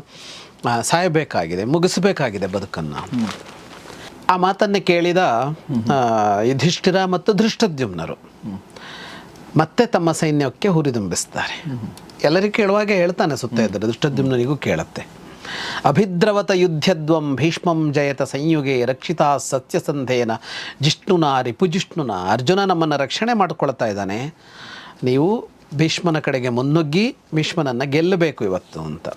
ಸಾಯಬೇಕಾಗಿದೆ, ಮುಗಿಸಬೇಕಾಗಿದೆ ಬದುಕನ್ನು. ಆ ಮಾತನ್ನೇ ಕೇಳಿದ ಯುಧಿಷ್ಠಿರ ಮತ್ತು ಧೃಷ್ಟದ್ಯುಮ್ನರು. ಮತ್ತೆ ತಮ್ಮ ಸೈನ್ಯಕ್ಕೆ ಹುರಿದುಂಬಿಸ್ತಾರೆ. ಎಲ್ಲರಿಗೂ ಕೇಳುವಾಗ ಹೇಳ್ತಾನೆ ಸುತ್ತ ಇದ್ದರೆ ದುಷ್ಟದ್ಯುಮ್ನಿಗೂ ಕೇಳುತ್ತೆ. ಅಭಿದ್ರವತ ಯುದ್ಧದ್ವಂ ಭೀಷ್ಮಂ ಜಯತ ಸಂಯುಗೆ ರಕ್ಷಿತಾ ಸತ್ಯಸಂಧೇನ ಜಿಷ್ಣುನ ರಿಪುಜಿಷ್ಣುನ ಅರ್ಜುನ ನಮ್ಮನ್ನು ರಕ್ಷಣೆ ಮಾಡ್ಕೊಳ್ತಾ ಇದ್ದಾನೆ. ನೀವು ಭೀಷ್ಮನ ಕಡೆಗೆ ಮುನ್ನುಗ್ಗಿ ಭೀಷ್ಮನನ್ನು ಗೆಲ್ಲಬೇಕು ಇವತ್ತು ಅಂತ.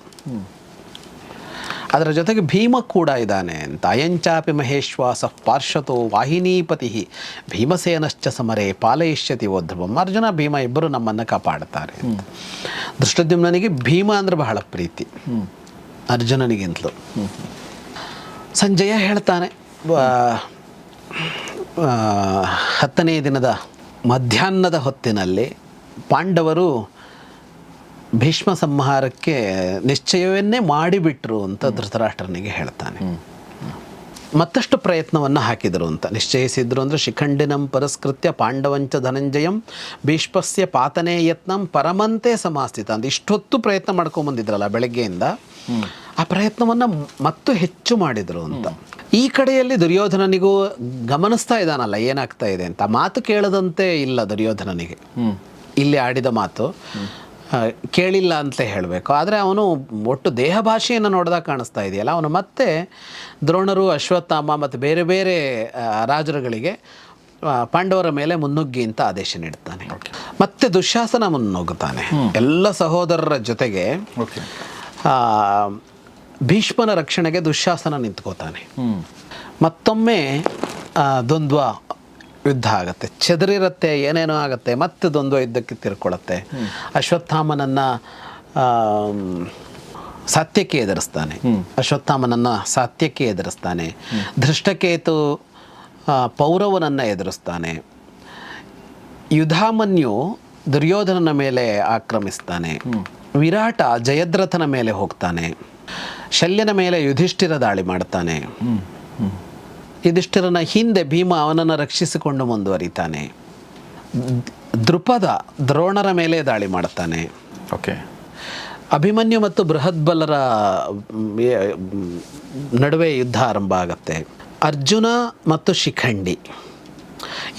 ಅದರ ಜೊತೆಗೆ ಭೀಮ ಕೂಡ ಇದ್ದಾನೆ ಅಂತ. ಅಯಂಚಾಪಿ ಮಹೇಶ್ವಾಸ ಪಾರ್ಶ್ವತೋ ವಾಹಿನೀಪತಿ. ಭೀಮಸೇನಶ್ಚ ಸಮರೆ ಪಾಲಯಿಷ್ಯತಿ ಓಧ್ರುವಂ ಅರ್ಜುನ ಭೀಮ ಇಬ್ಬರು ನಮ್ಮನ್ನು ಕಾಪಾಡ್ತಾರೆ ದೃಷ್ಟದ್ಯುಮ್ನಿಗೆ ಭೀಮ ಅಂದ್ರೆ ಬಹಳ ಪ್ರೀತಿ. ಅರ್ಜುನನಿಗಿಂತಲೂ. ಸಂಜಯ ಹೇಳ್ತಾನೆ ಹತ್ತನೇ ದಿನದ ಮಧ್ಯಾಹ್ನದ ಹೊತ್ತಿನಲ್ಲಿ ಪಾಂಡವರು ಭೀಷ್ಮ ಸಂಹಾರಕ್ಕೆ ನಿಶ್ಚಯವನ್ನೇ ಮಾಡಿಬಿಟ್ರು ಅಂತ ಧೃತರಾಷ್ಟ್ರನಿಗೆ ಹೇಳ್ತಾನೆ. ಮತ್ತಷ್ಟು ಪ್ರಯತ್ನವನ್ನು ಹಾಕಿದರು ಅಂತ. ನಿಶ್ಚಯಿಸಿದ್ರು ಅಂದರೆ ಶಿಖಂಡಿನಂ ಪರಸ್ಕೃತ್ಯ ಪಾಂಡವಂಚ ಧನಂಜಯಂ ಭೀಷ್ಮಸ್ಯ ಪಾತನೇ ಯತ್ನಂ ಪರಮಂತೆ ಸಮಾಸ್ಥಿತ ಅಂತ. ಇಷ್ಟೊತ್ತು ಪ್ರಯತ್ನ ಮಾಡ್ಕೊಂಬಂದಿದ್ರಲ್ಲ ಬೆಳಗ್ಗೆಯಿಂದ. ಆ ಪ್ರಯತ್ನವನ್ನು ಮತ್ತು ಹೆಚ್ಚು ಮಾಡಿದರು ಅಂತ. ಈ ಕಡೆಯಲ್ಲಿ ದುರ್ಯೋಧನನಿಗೂ ಗಮನಿಸ್ತಾ ಇದ್ದಾನಲ್ಲ ಏನಾಗ್ತಾ ಇದೆ ಅಂತ. ಮಾತು ಕೇಳದಂತೆ ಇಲ್ಲ ದುರ್ಯೋಧನನಿಗೆ. ಇಲ್ಲಿ ಆಡಿದ ಮಾತು. ಕೇಳಿಲ್ಲ ಅಂತ ಹೇಳಬೇಕು. ಆದರೆ ಅವನು ಒಟ್ಟು ದೇಹ ಭಾಷೆಯನ್ನು ನೋಡಿದಾಗ ಕಾಣಿಸ್ತಾ ಇದೆಯಲ್ಲ ಅವನು ಮತ್ತೆ ದ್ರೋಣರು ಅಶ್ವತ್ಥಾಮ ಮತ್ತು ಬೇರೆ ಬೇರೆ ರಾಜರುಗಳಿಗೆ ಪಾಂಡವರ ಮೇಲೆ ಮುನ್ನುಗ್ಗಿ ಅಂತ ಆದೇಶ ನೀಡ್ತಾನೆ ಮತ್ತೆ ದುಶ್ಯಾಸನ ಮುನ್ನುಗ್ಗುತ್ತಾನೆ ಎಲ್ಲ ಸಹೋದರರ ಜೊತೆಗೆ ಭೀಷ್ಮನ ರಕ್ಷಣೆಗೆ ದುಶ್ಯಾಸನ ನಿಂತ್ಕೋತಾನೆ. ಮತ್ತೊಮ್ಮೆ ದ್ವಂದ್ವ ಯುದ್ಧ ಆಗುತ್ತೆ. ಚೆದರಿರುತ್ತೆ ಏನೇನೋ ಆಗುತ್ತೆ ಮತ್ತೆ ದ್ವಂದ್ವ ಯುದ್ಧಕ್ಕೆ ತಿರ್ಕೊಳ್ಳುತ್ತೆ ಅಶ್ವತ್ಥಾಮನನ್ನ ಸತ್ಯಕ್ಕೆ ಎದುರಿಸ್ತಾನೆ. ಅಶ್ವತ್ಥಾಮನನ್ನ ಸತ್ಯಕ್ಕೆ ಎದುರಿಸ್ತಾನೆ. ಧೃಷ್ಟಕೇತು ಪೌರವನನ್ನ ಎದುರಿಸ್ತಾನೆ. ಯುಧಾಮನ್ಯು ದುರ್ಯೋಧನನ ಮೇಲೆ ಆಕ್ರಮಿಸ್ತಾನೆ. ವಿರಾಟ ಜಯದ್ರಥನ ಮೇಲೆ ಹೋಗ್ತಾನೆ. ಶಲ್ಯನ ಮೇಲೆ ಯುಧಿಷ್ಠಿರ ದಾಳಿ ಮಾಡ್ತಾನೆ. ಯುಧಿಷ್ಠಿರನ ಹಿಂದೆ ಭೀಮ ಅವನನ್ನು ರಕ್ಷಿಸಿಕೊಂಡು ಮುಂದುವರಿತಾನೆ. ದೃಪದ ದ್ರೋಣರ ಮೇಲೆ ದಾಳಿ ಮಾಡ್ತಾನೆ. ಓಕೆ. ಅಭಿಮನ್ಯು ಮತ್ತು ಬೃಹದ್ಬಲರ ನಡುವೆ ಯುದ್ಧ ಆರಂಭ ಆಗತ್ತೆ. ಅರ್ಜುನ ಮತ್ತು ಶಿಖಂಡಿ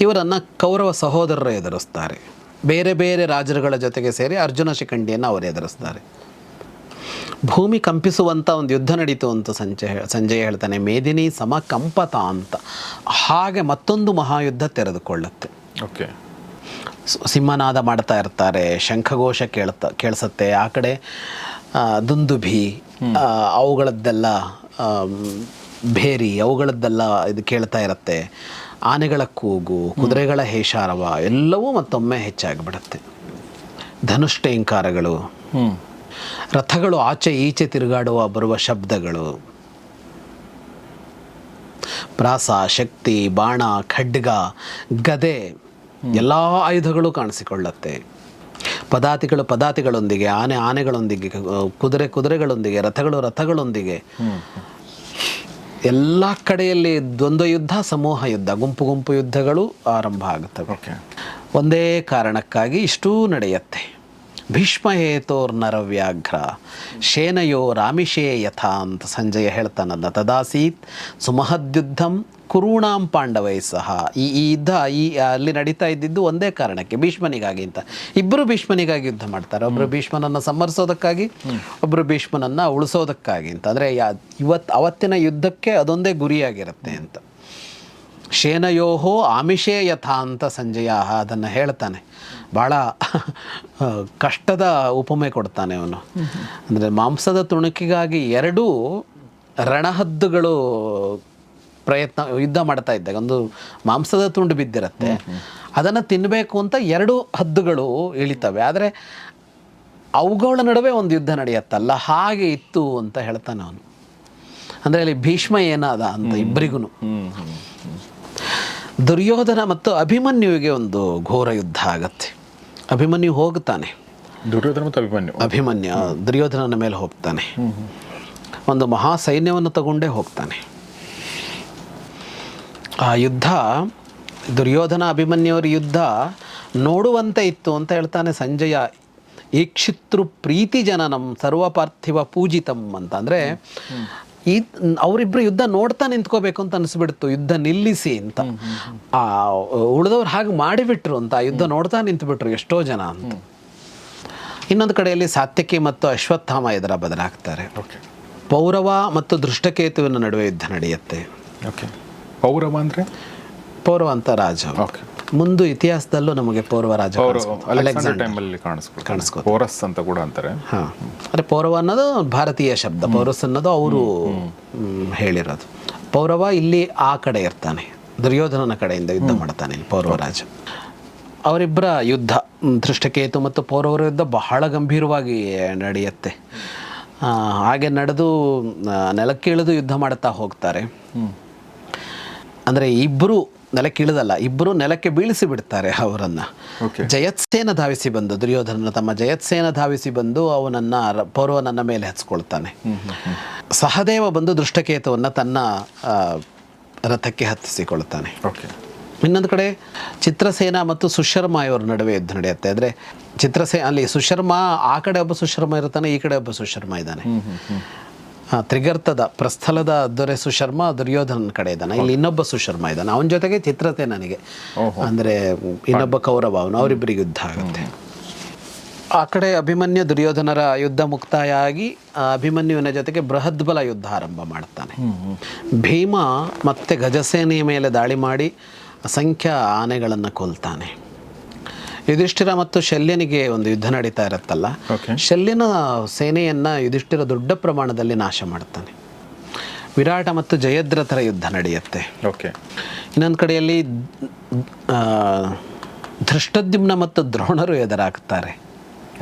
ಇವರನ್ನು ಕೌರವ ಸಹೋದರರು ಎದುರಿಸ್ತಾರೆ. ಬೇರೆ ಬೇರೆ ರಾಜರುಗಳ ಜೊತೆಗೆ ಸೇರಿ ಅರ್ಜುನ ಶಿಖಂಡಿಯನ್ನು ಅವರು ಎದುರಿಸ್ತಾರೆ. ಭೂಮಿ ಕಂಪಿಸುವಂಥ ಒಂದು ಯುದ್ಧ ನಡೀತು ಅಂತ ಸಂಜಯ್ ಸಂಜಯ್ ಹೇಳ್ತಾನೆ ಮೇದಿನಿ ಸಮ ಕಂಪತ ಅಂತ. ಹಾಗೆ ಮತ್ತೊಂದು ಮಹಾಯುದ್ಧ ತೆರೆದುಕೊಳ್ಳುತ್ತೆ. ಓಕೆ. ಸಿಂಹನಾದ ಮಾಡ್ತಾ ಇರ್ತಾರೆ ಶಂಖಘೋಷ ಕೇಳ್ತಾ ಕೇಳಿಸತ್ತೆ ಆ ಕಡೆ ದುಂದುಭಿ ಅವುಗಳದ್ದೆಲ್ಲ ಭೇರಿ ಅವುಗಳದ್ದೆಲ್ಲ ಇದು ಕೇಳ್ತಾ ಇರುತ್ತೆ. ಆನೆಗಳ ಕೂಗು ಕುದುರೆಗಳ ಹೇಷಾರವ ಎಲ್ಲವೂ ಮತ್ತೊಮ್ಮೆ ಹೆಚ್ಚಾಗಿಬಿಡುತ್ತೆ. ಧನುಷ್ಟೇಂಕಾರಗಳು ರಥಗಳು ಆಚೆ ಈಚೆ ತಿರುಗಾಡುವ ಬರುವ ಶಬ್ದಗಳು. ಪ್ರಾಸ ಶಕ್ತಿ ಬಾಣ ಖಡ್ಗ ಗದೆ ಎಲ್ಲ ಆಯುಧಗಳು ಕಾಣಿಸಿಕೊಳ್ಳುತ್ತೆ. ಪದಾತಿಗಳು ಪದಾತಿಗಳೊಂದಿಗೆ ಆನೆ ಆನೆಗಳೊಂದಿಗೆ ಕುದುರೆ ಕುದುರೆಗಳೊಂದಿಗೆ ರಥಗಳು ರಥಗಳೊಂದಿಗೆ. ಎಲ್ಲ ಕಡೆಯಲ್ಲಿ ದ್ವಂದ್ವ ಯುದ್ಧ ಸಮೂಹ ಯುದ್ಧ ಗುಂಪು ಗುಂಪು ಯುದ್ಧಗಳು ಆರಂಭ ಆಗುತ್ತವೆ ಒಂದೇ ಕಾರಣಕ್ಕಾಗಿ ಇಷ್ಟೂ ನಡೆಯುತ್ತೆ. ಭೀಷ್ಮ ಹೇತೋರ್ನರವ್ಯಾಘ್ರ ಶೇನಯೋ ರಾಮಿಷೇ ಯಥ ಅಂತ ಸಂಜಯ ಹೇಳ್ತಾನಲ್ಲ ತದಾಸೀತ್ ಸುಮಹದ್ಯುದ್ಧಂ ಕುರುಣಾಂ ಪಾಂಡವೈ ಸಹ. ಈ ಈ ಯುದ್ಧ ಈ ಅಲ್ಲಿ ನಡೀತಾ ಇದ್ದಿದ್ದು ಒಂದೇ ಕಾರಣಕ್ಕೆ ಭೀಷ್ಮನಿಗಾಗಿ ಅಂತ. ಇಬ್ಬರು ಭೀಷ್ಮನಿಗಾಗಿ ಯುದ್ಧ ಮಾಡ್ತಾರೆ. ಒಬ್ಬರು ಭೀಷ್ಮನನ್ನು ಸಂಹರಿಸೋದಕ್ಕಾಗಿ ಒಬ್ಬರು ಭೀಷ್ಮನನ್ನು ಉಳಿಸೋದಕ್ಕಾಗಿ ಅಂತ. ಅಂದರೆ ಯಾ ಇವತ್ತು ಅವತ್ತಿನ ಯುದ್ಧಕ್ಕೆ ಅದೊಂದೇ ಗುರಿಯಾಗಿರುತ್ತೆ ಅಂತ. ಶೇನಯೋಹೋ ಆಮಿಷೇ ಯಥ ಅಂತ ಸಂಜಯ ಅದನ್ನು ಹೇಳ್ತಾನೆ. ಭಾಳ ಕಷ್ಟದ ಉಪಮೆ ಕೊಡ್ತಾನೆ ಅವನು. ಅಂದರೆ ಮಾಂಸದ ತುಣುಕಿಗಾಗಿ ಎರಡೂ ರಣಹದ್ದುಗಳು ಪ್ರಯತ್ನ ಯುದ್ಧ ಮಾಡ್ತಾ ಇದ್ದಾಗ ಒಂದು ಮಾಂಸದ ತುಂಡು ಬಿದ್ದಿರುತ್ತೆ. ಅದನ್ನು ತಿನ್ನಬೇಕು ಅಂತ ಎರಡು ಹದ್ದುಗಳು ಇಳಿತವೆ. ಆದರೆ ಅವುಗಳ ನಡುವೆ ಒಂದು ಯುದ್ಧ ನಡೆಯುತ್ತಲ್ಲ ಹಾಗೆ ಇತ್ತು ಅಂತ ಹೇಳ್ತಾನೆ ಅವನು. ಅಂದರೆ ಅಲ್ಲಿ ಭೀಷ್ಮ ಏನಾದ ಅಂತ ಇಬ್ಬರಿಗೂ ದುರ್ಯೋಧನ ಮತ್ತು ಅಭಿಮನ್ಯುವಿಗೆ ಒಂದು ಘೋರ ಯುದ್ಧ ಆಗತ್ತೆ. ಅಭಿಮನ್ಯು ಹೋಗ್ತಾನೆ ದುರ್ಯೋಧನ ಮತ್ತು ಅಭಿಮನ್ಯು. ಅಭಿಮನ್ಯು ದುರ್ಯೋಧನನ ಮೇಲೆ ಹೋಗ್ತಾನೆ. ಒಂದು ಮಹಾ ಸೈನ್ಯವನ್ನು ತಗೊಂಡೇ ಹೋಗ್ತಾನೆ. ಆ ಯುದ್ಧ ದುರ್ಯೋಧನ ಅಭಿಮನ್ಯವರ ಯುದ್ಧ ನೋಡುವಂತೆ ಇತ್ತು ಅಂತ ಹೇಳ್ತಾನೆ ಸಂಜಯ. ಈಕ್ಷಿತೃ ಪ್ರೀತಿ ಜನನಂ ಸರ್ವಪಾರ್ಥಿವ ಪೂಜಿತಂ ಅಂತ ಅಂದರೆ ಈ ಅವರಿಬ್ಬರು ಯುದ್ಧ ನೋಡ್ತಾ ನಿಂತ್ಕೋಬೇಕು ಅಂತ ಅನಿಸ್ಬಿಡ್ತು. ಯುದ್ಧ ನಿಲ್ಲಿಸಿ ಅಂತ. ಆ ಉಳಿದವ್ರು ಹಾಗೆ ಮಾಡಿಬಿಟ್ರು ಅಂತ ಆ ಯುದ್ಧ ನೋಡ್ತಾ ನಿಂತುಬಿಟ್ರು ಎಷ್ಟೋ ಜನ ಅಂತ. ಇನ್ನೊಂದು ಕಡೆಯಲ್ಲಿ ಸಾತ್ಯಕಿ ಮತ್ತು ಅಶ್ವತ್ಥಾಮ ಎದುರ ಬದಲಾಗ್ತಾರೆ. ಓಕೆ. ಪೌರವ ಮತ್ತು ದೃಷ್ಟಕೇತುವಿನ ನಡುವೆ ಯುದ್ಧ ನಡೆಯುತ್ತೆ. ಓಕೆ. ಪೌರವ ಅಂದರೆ? ಪೌರವ ಅಂತ ರಾಜ. ಓಕೆ. ಮುಂದೆ ಇತಿಹಾಸದಲ್ಲೂ ನಮಗೆ ಪೌರವ ರಾಜ ಪೌರಸ್ ಅಲೆಕ್ಸಾಂಡರ್ ಟೈಮಲ್ಲಿ. ಪೋರಸ್ ಅಂತ ಕೂಡ ಅಂತಾರೆ. ಹಾ. ಅಂದರೆ ಪೌರವ ಅನ್ನೋದು ಭಾರತೀಯ ಶಬ್ದ. ಪೌರಸ್ ಅನ್ನೋದು ಅವರು ಹೇಳಿರೋದು. ಪೌರವ ಇಲ್ಲಿ ಆ ಕಡೆ ಇರ್ತಾನೆ. ದುರ್ಯೋಧನನ ಕಡೆಯಿಂದ ಯುದ್ಧ ಮಾಡ್ತಾನೆ ಇಲ್ಲಿ ಪೌರವ ರಾಜ. ಅವರಿಬ್ಬರ ಯುದ್ಧ ದೃಷ್ಟಕೇತು ಮತ್ತು ಪೌರವರ ಯುದ್ಧ ಬಹಳ ಗಂಭೀರವಾಗಿ ನಡೆಯುತ್ತೆ. ಹಾಗೆ ನಡೆದು ನೆಲಕ್ಕೆ ನೆಲಕ್ಕಿಳಿದು ಯುದ್ಧ ಮಾಡ್ತಾ ಹೋಗ್ತಾರೆ. ಅಂದರೆ ಇಬ್ಬರು ನೆಲಕ್ಕೆ ಇಳಿದಲ್ಲ ಇಬ್ಬರು ನೆಲಕ್ಕೆ ಬೀಳಿಸಿ ಬಿಡ್ತಾರೆ ಅವರನ್ನು. ಜಯತ್ಸೇನ ಧಾವಿಸಿ ಬಂದು ದುರ್ಯೋಧನ ತಮ್ಮ ಜಯತ್ಸೇನ ಧಾವಿಸಿ ಬಂದು ಅವನನ್ನ ಪೌರವನನ್ನ ಮೇಲೆ ಹಚ್ಕೊಳ್ತಾನೆ. ಸಹದೇವ ಬಂದು ದೃಷ್ಟಕೇತವನ್ನು ತನ್ನ ರಥಕ್ಕೆ ಹತ್ತಿಸಿಕೊಳ್ತಾನೆ. ಇನ್ನೊಂದು ಕಡೆ ಚಿತ್ರಸೇನ ಮತ್ತು ಸುಶರ್ಮ ಇವರ ನಡುವೆ ಯುದ್ಧ ನಡೆಯುತ್ತೆ. ಅಂದರೆ ಚಿತ್ರಸೇ ಅಲ್ಲಿ ಸುಶರ್ಮ ಆ ಕಡೆ ಒಬ್ಬ ಸುಶರ್ಮ ಇರ್ತಾನೆ ಈ ಕಡೆ ಒಬ್ಬ ಸುಶರ್ಮ ಇದ್ದಾನೆ. ತ್ರಿಗರ್ತದ ಪ್ರಸ್ಥಲದ ದೊರೆ ಸುಶರ್ಮ ದುರ್ಯೋಧನ ಕಡೆ ಇದ್ದಾನೆ. ಇಲ್ಲಿ ಇನ್ನೊಬ್ಬ ಸುಶರ್ಮ ಇದ್ದಾನೆ. ಅವನ ಜೊತೆಗೆ ಚಿತ್ರತೆ ನನಗೆ. ಅಂದರೆ ಇನ್ನೊಬ್ಬ ಕೌರವ ಅವನು ಅವರಿಬ್ಬರಿಗೆ ಯುದ್ಧ ಆಗುತ್ತೆ. ಆ ಕಡೆ ಅಭಿಮನ್ಯು ದುರ್ಯೋಧನರ ಯುದ್ಧ ಮುಕ್ತಾಯ ಆಗಿ ಆ ಅಭಿಮನ್ಯುವಿನ ಜೊತೆಗೆ ಬೃಹದ್ಬಲ ಯುದ್ಧ ಆರಂಭ ಮಾಡ್ತಾನೆ. ಭೀಮ ಮತ್ತೆ ಗಜಸೇನೆಯ ಮೇಲೆ ದಾಳಿ ಮಾಡಿ ಅಸಂಖ್ಯ ಆನೆಗಳನ್ನು ಕೊಲ್ತಾನೆ. ಯುಧಿಷ್ಠಿರ ಮತ್ತು ಶಲ್ಯನಿಗೆ ಒಂದು ಯುದ್ಧ ನಡೀತಾ ಇರುತ್ತಲ್ಲ. ಶಲ್ಯನ ಸೇನೆಯನ್ನು ಯುಧಿಷ್ಠಿರ ದೊಡ್ಡ ಪ್ರಮಾಣದಲ್ಲಿ ನಾಶ ಮಾಡ್ತಾನೆ ವಿರಾಟ ಮತ್ತು ಜಯದ್ರಥರ ಯುದ್ಧ ನಡೆಯುತ್ತೆ. ಓಕೆ ಇನ್ನೊಂದು ಕಡೆಯಲ್ಲಿ ಧೃಷ್ಟದ್ಯುಮ್ನ ಮತ್ತು ದ್ರೋಣರು ಎದುರಾಗ್ತಾರೆ.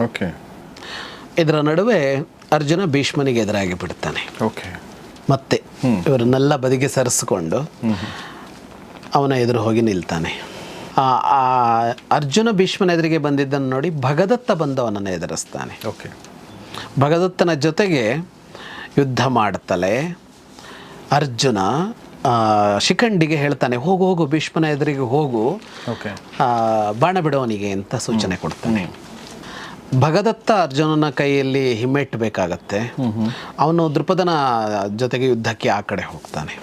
ಓಕೆ ಇದರ ನಡುವೆ ಅರ್ಜುನ ಭೀಷ್ಮನಿಗೆ ಎದುರಾಗಿ ಬಿಡ್ತಾನೆ. ಓಕೆ ಮತ್ತೆ ಇವರನ್ನೆಲ್ಲ ಬದಿಗೆ ಸರಿಸಿಕೊಂಡು ಅವನ ಎದುರು ಹೋಗಿ ನಿಲ್ತಾನೆ. ಅರ್ಜುನ ಭೀಷ್ಮನ ಎದುರಿಗೆ ಬಂದಿದ್ದನ್ನು ನೋಡಿ ಭಗದತ್ತ ಬಂದವನನ್ನು ಎದುರಿಸ್ತಾನೆ. ಓಕೆ ಭಗದತ್ತನ ಜೊತೆಗೆ ಯುದ್ಧ ಮಾಡ್ತಲೇ. ಅರ್ಜುನ ಶಿಖಂಡಿಗೆ ಹೇಳ್ತಾನೆ ಹೋಗು ಹೋಗು ಭೀಷ್ಮನ ಎದುರಿಗೆ ಹೋಗು. ಬಾಣ ಬಿಡೋನಿಗೆ ಅಂತ ಸೂಚನೆ ಕೊಡ್ತಾನೆ. ಭಗದತ್ತ ಅರ್ಜುನನ ಕೈಯಲ್ಲಿ ಹಿಮ್ಮೆಟ್ಟಬೇಕಾಗತ್ತೆ ಅವನು ದೃಪದನ ಜೊತೆಗೆ ಯುದ್ಧಕ್ಕೆ ಆ ಕಡೆ ಹೋಗ್ತಾನೆ.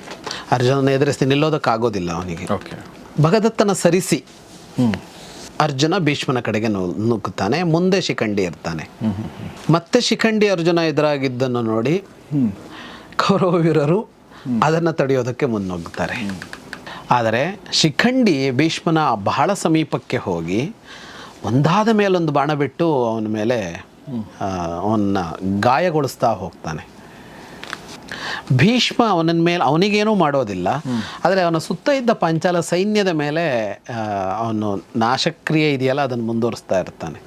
ಅರ್ಜುನನ ಎದುರಿಸಿ ನಿಲ್ಲೋದಕ್ಕಾಗೋದಿಲ್ಲ ಅವನಿಗೆ. ಓಕೆ ಭಗದತ್ತನ ಸರಿಸಿ. ಅರ್ಜುನ ಭೀಷ್ಮನ ಕಡೆಗೆ ನುಗ್ಗುತ್ತಾನೆ, ಮುಂದೆ ಶಿಖಂಡಿ ಇರ್ತಾನೆ. ಮತ್ತೆ ಶಿಖಂಡಿ ಅರ್ಜುನ ಎದುರಾಗಿದ್ದನ್ನು ನೋಡಿ ಕೌರವೀರರು ಅದನ್ನು ತಡೆಯೋದಕ್ಕೆ ಮುನ್ನುಗ್ಗುತ್ತಾರೆ ಆದರೆ ಶಿಖಂಡಿ ಭೀಷ್ಮನ ಬಹಳ ಸಮೀಪಕ್ಕೆ ಹೋಗಿ ಒಂದಾದ ಮೇಲೊಂದು ಬಾಣ ಬಿಟ್ಟು ಅವನ ಮೇಲೆ ಅವನ್ನ ಗಾಯಗೊಳಿಸ್ತಾ ಹೋಗ್ತಾನೆ. ಭೀಷ್ಮ ಅವನ ಮೇಲೆ ಅವನಿಗೇನೂ ಮಾಡೋದಿಲ್ಲ. ಆದರೆ ಅವನ ಸುತ್ತ ಇದ್ದ ಪಂಚಾಲ ಸೈನ್ಯದ ಮೇಲೆ ಅವನು ನಾಶಕ್ರಿಯೆ ಇದೆಯಲ್ಲ ಅದನ್ನು ಮುಂದುವರಿಸ್ತಾ ಇರ್ತಾನೆ.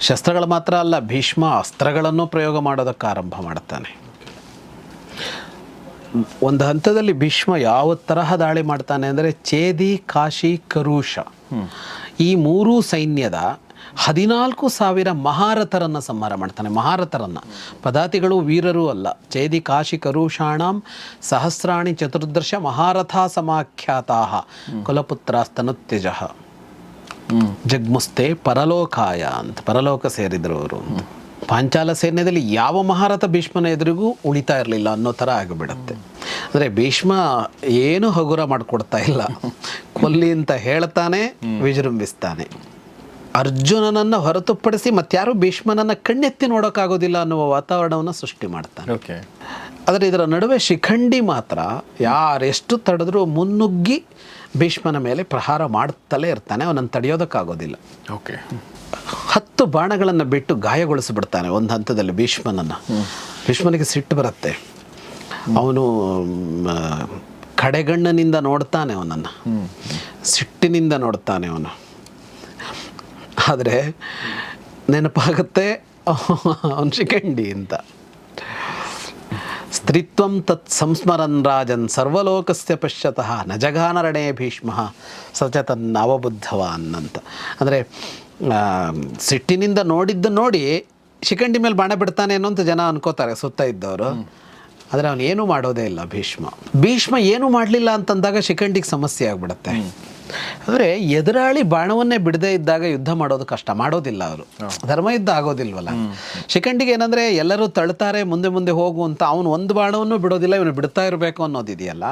ಶಸ್ತ್ರಗಳು ಮಾತ್ರ ಅಲ್ಲ, ಭೀಷ್ಮ ಅಸ್ತ್ರಗಳನ್ನು ಪ್ರಯೋಗ ಮಾಡೋದಕ್ಕೆ ಆರಂಭ ಮಾಡ್ತಾನೆ. ಒಂದು ಹಂತದಲ್ಲಿ ಭೀಷ್ಮ ಯಾವ ತರಹ ದಾಳಿ ಮಾಡ್ತಾನೆ ಅಂದರೆ ಚೇದಿ ಕಾಶಿ ಕರುಷ. ಈ ಮೂರೂ ಸೈನ್ಯದ ಹದಿನಾಲ್ಕು ಸಾವಿರ ಮಹಾರಥರನ್ನು ಸಂಹಾರ ಮಾಡ್ತಾನೆ, ಮಹಾರಥರನ್ನು. ಪದಾತಿಗಳು ವೀರರೂ ಅಲ್ಲ. ಚೇದಿ ಕಾಶಿ ಶಾಣಾಂ, ಸಹಸ್ರಾಣಿ ಚತುರ್ದಶ ಮಹಾರಥ ಸಮಾಖ್ಯಾತಾ ಕುಲಪುತ್ರಸ್ತನುತ್ಯಜ ಜಗ್ಮುಸ್ತೆ ಪರಲೋಕಾಯ ಅಂತ, ಪರಲೋಕ ಸೇರಿದರು ಅವರು ಪಾಂಚಾಲ ಸೈನ್ಯದಲ್ಲಿ ಯಾವ ಮಹಾರಥ ಭೀಷ್ಮನ ಎದುರಿಗೂ ಉಳಿತಾ ಇರಲಿಲ್ಲ ಅನ್ನೋ ಥರ ಆಗಿಬಿಡುತ್ತೆ. ಅಂದರೆ ಭೀಷ್ಮ ಏನು ಹಗುರ ಮಾಡಿಕೊಡ್ತಾ ಇಲ್ಲ. ಕೊಲ್ಲಿ ಅಂತ ಹೇಳ್ತಾನೆ, ವಿಜೃಂಭಿಸ್ತಾನೆ. ಅರ್ಜುನನನ್ನು ಹೊರತುಪಡಿಸಿ ಮತ್ತಾರು ಭೀಷ್ಮನನ್ನು ಕಣ್ಣೆತ್ತಿ ನೋಡೋಕ್ಕಾಗೋದಿಲ್ಲ ಅನ್ನುವ ವಾತಾವರಣವನ್ನು ಸೃಷ್ಟಿ ಮಾಡ್ತಾನೆ. ಓಕೆ ಆದರೆ ಇದರ ನಡುವೆ ಶಿಖಂಡಿ ಮಾತ್ರ ಯಾರೆಷ್ಟು ತಡೆದ್ರೂ ಮುನ್ನುಗ್ಗಿ ಭೀಷ್ಮನ ಮೇಲೆ ಪ್ರಹಾರ ಮಾಡ್ತಲೇ ಇರ್ತಾನೆ ಅವನನ್ನು ತಡೆಯೋದಕ್ಕಾಗೋದಿಲ್ಲ. ಓಕೆ ಹತ್ತು ಬಾಣಗಳನ್ನು ಬಿಟ್ಟು ಗಾಯಗೊಳಿಸಿಬಿಡ್ತಾನೆ ಒಂದು ಹಂತದಲ್ಲಿ ಭೀಷ್ಮನನ್ನು. ಭೀಷ್ಮನಿಗೆ ಸಿಟ್ಟು ಬರುತ್ತೆ. ಅವನು ಕಡೆಗಣ್ಣನಿಂದ ನೋಡ್ತಾನೆ ಅವನನ್ನು. ಸಿಟ್ಟಿನಿಂದ ನೋಡ್ತಾನೆ ಅವನು. ಆದರೆ ನೆನಪಾಗುತ್ತೆ ಅವನು ಶಿಖಂಡಿ ಅಂತ. ಸ್ತ್ರೀತ್ವಂ ತತ್ ಸಂಸ್ಮರನ್ ರಾಜನ್ ಸರ್ವಲೋಕಸ್ಯ ಪಶ್ಯತಃ ನಜಗಾನರಣೇ ಜಗಾನರಣೇ ಭೀಷ್ಮ ಸಚತನ್ ಅವಬುದ್ಧವಾನ್ ಅಂತ. ಅಂದರೆ ಸಿಟ್ಟಿನಿಂದ ನೋಡಿದ್ದು ನೋಡಿ ಶಿಖಂಡಿ ಮೇಲೆ ಬಾಣ ಬಿಡ್ತಾನೆ ಅನ್ನೋ ಅಂತ ಜನ ಅನ್ಕೋತಾರೆ ಸುತ್ತ ಇದ್ದವರು. ಆದರೆ ಅವನು ಏನೂ ಮಾಡೋದೇ ಇಲ್ಲ ಭೀಷ್ಮ. ಭೀಷ್ಮ ಏನೂ ಮಾಡಲಿಲ್ಲ ಅಂತಂದಾಗ ಶಿಖಂಡಿಗೆ ಸಮಸ್ಯೆ ಆಗ್ಬಿಡುತ್ತೆ. ಅಂದರೆ ಎದುರಾಳಿ ಬಾಣವನ್ನೇ ಬಿಡದೇ ಇದ್ದಾಗ ಯುದ್ಧ ಮಾಡೋದು ಕಷ್ಟ. ಮಾಡೋದಿಲ್ಲ ಅವರು. ಧರ್ಮ ಯುದ್ಧ ಆಗೋದಿಲ್ವಲ್ಲ? ಶಿಖಂಡಿಗೆ ಏನಂದ್ರೆ ಎಲ್ಲರೂ ತಳ್ತಾರೆ ಮುಂದೆ ಮುಂದೆ ಹೋಗು ಅಂತ ಅವನು ಒಂದು ಬಾಣವನ್ನು ಬಿಡೋದಿಲ್ಲ ಇವನು ಬಿಡ್ತಾ ಇರಬೇಕು ಅನ್ನೋದಿದೆಯಲ್ಲ?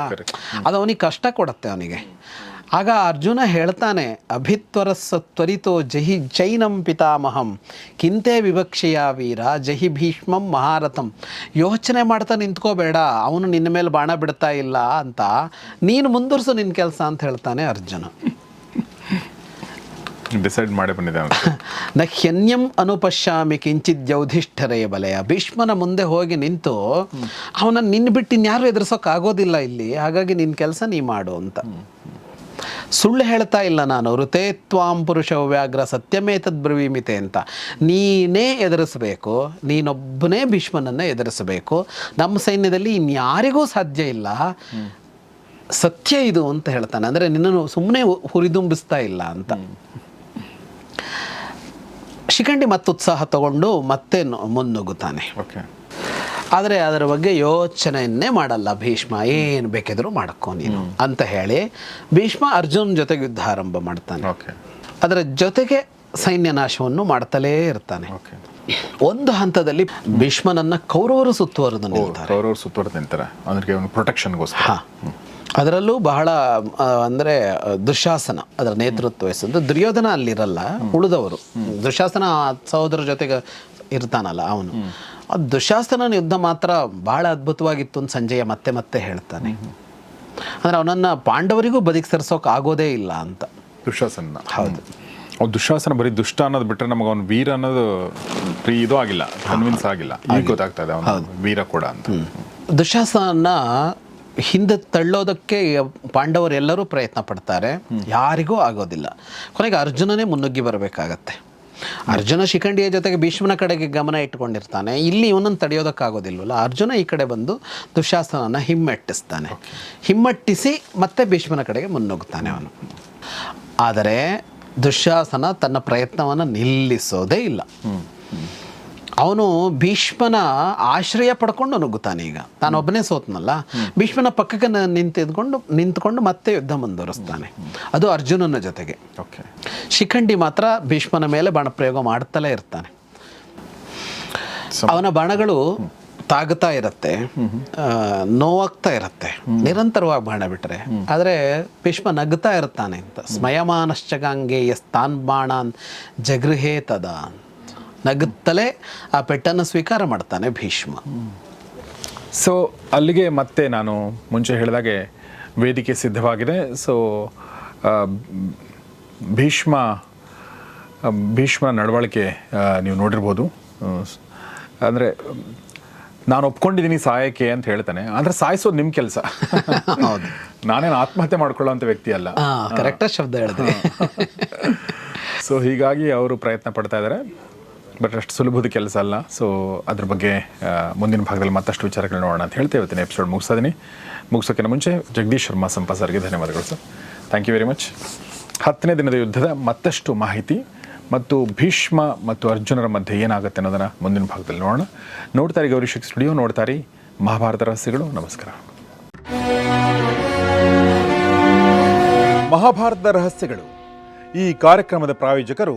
ಅದು ಅವನಿಗೆ ಕಷ್ಟ ಕೊಡುತ್ತೆ ಅವನಿಗೆ. ಆಗ ಅರ್ಜುನ ಹೇಳ್ತಾನೆ ಅಭಿತ್ವರಸ್ಸ ತ್ವರಿತೋ ಜಹಿ ಜೈನಂ ಪಿತಾಮಹಂ ಕಿಂತೆ ವಿವಕ್ಷೆಯ ವೀರ ಜಹಿ ಭೀಷ್ಮಂ ಮಹಾರಥಂ. ಯೋಚನೆ ಮಾಡ್ತಾ ನಿಂತ್ಕೋಬೇಡ ಅವನು ನಿನ್ನ ಮೇಲೆ ಬಾಣ ಬಿಡ್ತಾ ಇಲ್ಲ ಅಂತ. ನೀನು ಮುಂದುವರಿಸು ನಿನ್ನ ಕೆಲಸ ಅಂತ ಹೇಳ್ತಾನೆ ಅರ್ಜುನ. ಡಿಸೈಡ್ ಮಾಡಿ ಬಂದಿದೆ ನ ಹ್ಯನ್ಯಂ ಅನುಪಶ್ಯಾಮಿ ಕಿಂಚಿತ್ ಯೌಧಿಷ್ಠರೇ ಬಲಯ. ಭೀಷ್ಮನ ಮುಂದೆ ಹೋಗಿ ನಿಂತು ಅವನ ನಿನ್ನ ಬಿಟ್ಟು ಇನ್ಯಾರು ಎದುರಿಸೋಕ್ಕಾಗೋದಿಲ್ಲ ಇಲ್ಲಿ ಹಾಗಾಗಿ ನಿನ್ನ ಕೆಲಸ ನೀ ಮಾಡು ಅಂತ. ಸುಳ್ಳು ಹೇಳ್ತಾ ಇಲ್ಲ ನಾನು. ಋತೇತ್ವಾಂ ಪುರುಷ ವ್ಯಾಘ್ರ ಸತ್ಯಮೇತದ್ ಬ್ರವೀಮಿತೆ ಅಂತ. ನೀನೇ ಎದುರಿಸಬೇಕು, ನೀನೊಬ್ಬನೇ ಭೀಷ್ಮನನ್ನು ಎದುರಿಸಬೇಕು. ನಮ್ಮ ಸೈನ್ಯದಲ್ಲಿ ಇನ್ಯಾರಿಗೂ ಸಾಧ್ಯ ಇಲ್ಲ. ಸತ್ಯ ಇದು ಅಂತ ಹೇಳ್ತಾನೆ. ಅಂದರೆ ನಿನ್ನನ್ನು ಸುಮ್ಮನೆ ಹುರಿದುಂಬಿಸ್ತಾ ಇಲ್ಲ ಅಂತ. ಶಿಖಂಡಿ ಮತ್ತೆ ಉತ್ಸಾಹ ತಗೊಂಡು ಮತ್ತೆ ಮುನ್ನುಗ್ಗುತ್ತಾನೆ. ಓಕೆ. ಆದರೆ ಅದರ ಬಗ್ಗೆ ಯೋಚನೆಯನ್ನೇ ಮಾಡಲ್ಲ. ಭೀಷ್ಮ ಏನು ಬೇಕಿದ್ರು ಮಾಡ್ಕೊ ನೀನು ಅಂತ ಹೇಳಿ ಭೀಷ್ಮ ಅರ್ಜುನ್ ಜೊತೆಗೆ ಯುದ್ಧ ಆರಂಭ ಮಾಡ್ತಾನೆ. ಅದರ ಜೊತೆಗೆ ಸೈನ್ಯ ನಾಶವನ್ನು ಮಾಡ್ತಲೇ ಇರ್ತಾನೆ. ಒಂದು ಹಂತದಲ್ಲಿ ಭೀಷ್ಮನನ್ನ ಕೌರವರು ಸುತ್ತುವರೆದು ನಿಲ್ತಾರೆ. ಕೌರವ್ರು ಸುತ್ತುವರೆದು ಅಂದ್ರೆ ಪ್ರೊಟೆಕ್ಷನ್ಗೋಸ್ಕರ ಅದರಲ್ಲೂ ಬಹಳ ಅಂದ್ರೆ ದುಶಾಸನ ಅದರ ನೇತೃತ್ವ ವಹಿಸಿದ್ದು ದುರ್ಯೋಧನ ಅಲ್ಲಿರಲ್ಲ ಉಳಿದವರು. ದುಶಾಸನ ಸಹೋದರ ಜೊತೆಗೆ ಇರ್ತಾನಲ್ಲ ಅವನು. ಆ ದುಶಾಸನನ ಯುದ್ಧ ಮಾತ್ರ ಬಹಳ ಅದ್ಭುತವಾಗಿತ್ತು ಅಂತ ಸಂಜಯ ಮತ್ತೆ ಮತ್ತೆ ಹೇಳ್ತಾನೆ. ಅಂದ್ರೆ ಅವನನ್ನ ಪಾಂಡವರಿಗೂ ಬದುಕಿ ಸರಿಸೋಕೆ ಆಗೋದೇ ಇಲ್ಲ ಅಂತ. ದುಶಾಸನ ಹೌದು. ಅವ್ನು ದುಶಾಸನ ಬರೀ ದುಷ್ಟ ಅನ್ನೋದು ಬಿಟ್ಟರೆ ನಮಗೆ ಅವ್ನು ವೀರ ಅನ್ನೋದು ಪ್ರೀ ಇದು ಆಗಿಲ್ಲ ಕನ್ವಿನ್ಸ್ ಆಗಿಲ್ಲ. ಈಗ ಗೊತ್ತಾಗ್ತಾ ಇದೆ ಅವನು ವೀರ ಕೂಡ ಅಂತ. ದುಶಾಸನ ಹಿಂದೆ ತಳ್ಳೋದಕ್ಕೆ ಪಾಂಡವರೆಲ್ಲರೂ ಪ್ರಯತ್ನ ಪಡ್ತಾರೆ. ಯಾರಿಗೂ ಆಗೋದಿಲ್ಲ. ಕೊನೆಗೆ ಅರ್ಜುನನೇ ಮುನ್ನುಗ್ಗಿ ಬರಬೇಕಾಗತ್ತೆ. ಅರ್ಜುನ ಶಿಖಂಡಿಯ ಜೊತೆಗೆ ಭೀಷ್ಮನ ಕಡೆಗೆ ಗಮನ ಇಟ್ಕೊಂಡಿರ್ತಾನೆ ಇಲ್ಲಿ ಇವನನ್ನು ತಡೆಯೋದಕ್ಕಾಗೋದಿಲ್ವಲ್ಲ? ಅರ್ಜುನ ಈ ಕಡೆ ಬಂದು ದುಶಾಸನನ ಹಿಮ್ಮೆಟ್ಟಿಸ್ತಾನೆ. ಹಿಮ್ಮೆಟ್ಟಿಸಿ ಮತ್ತೆ ಭೀಷ್ಮನ ಕಡೆಗೆ ಮುನ್ನುಗ್ತಾನೆ ಅವನು. ಆದರೆ ದುಶ್ಯಾಸನ ತನ್ನ ಪ್ರಯತ್ನವನ್ನು ನಿಲ್ಲಿಸೋದೇ ಇಲ್ಲ. ಅವನು ಭೀಷ್ಮನ ಆಶ್ರಯ ಪಡ್ಕೊಂಡು ನುಗ್ಗುತ್ತಾನೆ ಈಗ. ತಾನೊಬ್ಬನೇ ಸೋತ್ನಲ್ಲ? ಭೀಷ್ಮನ ಪಕ್ಕಕ್ಕೆ ನಿಂತಿದ್ಕೊಂಡು ನಿಂತ್ಕೊಂಡು ಮತ್ತೆ ಯುದ್ಧ ಮುಂದುವರಿಸ್ತಾನೆ. ಅದು ಅರ್ಜುನನ ಜೊತೆಗೆ. ಓಕೆ. ಶಿಖಂಡಿ ಮಾತ್ರ ಭೀಷ್ಮನ ಮೇಲೆ ಬಾಣಪ್ರಯೋಗ ಮಾಡ್ತಲೇ ಇರ್ತಾನೆ. ಅವನ ಬಾಣಗಳು ತಾಗುತ್ತಾ ಇರುತ್ತೆ ನೋವಾಗ್ತಾ ಇರುತ್ತೆ. ನಿರಂತರವಾಗಿ ಬಾಣ ಬಿಟ್ಟರೆ ಆದರೆ ಭೀಷ್ಮ ನಗ್ತಾ ಇರ್ತಾನೆ ಅಂತ. ಸ್ಮಯಮಾನಶ್ಚಗಾಂಗೆ ಯಸ್ತಾನ್ ಬಾಣಾನ್ ಜಗೃಹೇ ತದ ನಗುತ್ತಲೇ ಆ ಪೆಟ್ಟನ್ನು ಸ್ವೀಕಾರ ಮಾಡ್ತಾನೆ ಭೀಷ್ಮ. ಸೊ ಅಲ್ಲಿಗೆ ಮತ್ತೆ ನಾನು ಮುಂಚೆ ಹೇಳಿದಾಗೆ ವೇದಿಕೆ ಸಿದ್ಧವಾಗಿದೆ. ಸೊ ಭೀಷ್ಮ ಭೀಷ್ಮ ನಡವಳಿಕೆ ನೀವು ನೋಡಿರ್ಬೋದು. ಅಂದರೆ ನಾನು ಒಪ್ಕೊಂಡಿದ್ದೀನಿ ಸಾಯಕ್ಕೆ ಅಂತ ಹೇಳ್ತಾನೆ. ಅಂದರೆ ಸಾಯಿಸೋದು ನಿಮ್ಮ ಕೆಲಸ. ಹೌದು. ನಾನೇನು ಆತ್ಮಹತ್ಯೆ ಮಾಡ್ಕೊಳ್ಳೋಂಥ ವ್ಯಕ್ತಿ ಅಲ್ಲ. ಕರೆಕ್ಟಾಗಿ ಶಬ್ದ ಹೇಳಿದೆ ಸೊ ಹೀಗಾಗಿ ಅವರು ಪ್ರಯತ್ನ ಪಡ್ತಾ ಇದ್ದಾರೆ. ಬಟ್ ಅಷ್ಟು ಸುಲಭದ ಕೆಲಸ ಅಲ್ಲ. ಸೊ ಅದ್ರ ಬಗ್ಗೆ ಮುಂದಿನ ಭಾಗದಲ್ಲಿ ಮತ್ತಷ್ಟು ವಿಚಾರಗಳು ನೋಡೋಣ ಅಂತ ಹೇಳ್ತೇವೆ. ಇವತ್ತಿನ ಎಪಿಸೋಡ್ ಮುಗಿಸ್ತಾ ಇದೀನಿ ಮುಗಿಸೋಕ್ಕಿಂತ ಮುಂಚೆ ಜಗದೀಶ್ ಶರ್ಮಾ ಸಂಪ ಸರ್ಗೆ ಧನ್ಯವಾದಗಳು sir. Thank you very much ಹತ್ತನೇ ದಿನದ ಯುದ್ಧದ ಮತ್ತಷ್ಟು ಮಾಹಿತಿ ಮತ್ತು ಭೀಷ್ಮ ಮತ್ತು ಅರ್ಜುನರ ಮಧ್ಯೆ ಏನಾಗುತ್ತೆ ಅನ್ನೋದನ್ನು ಮುಂದಿನ ಭಾಗದಲ್ಲಿ ನೋಡೋಣ. ನೋಡ್ತಾರೆ ಗೌರಿಶಿಕ್ ಸ್ಟುಡಿಯೋ ನೋಡ್ತಾರೆ ಮಹಾಭಾರತ ರಹಸ್ಯಗಳು. ನಮಸ್ಕಾರ. ಮಹಾಭಾರತದ ರಹಸ್ಯಗಳು. ಈ ಕಾರ್ಯಕ್ರಮದ ಪ್ರಾಯೋಜಕರು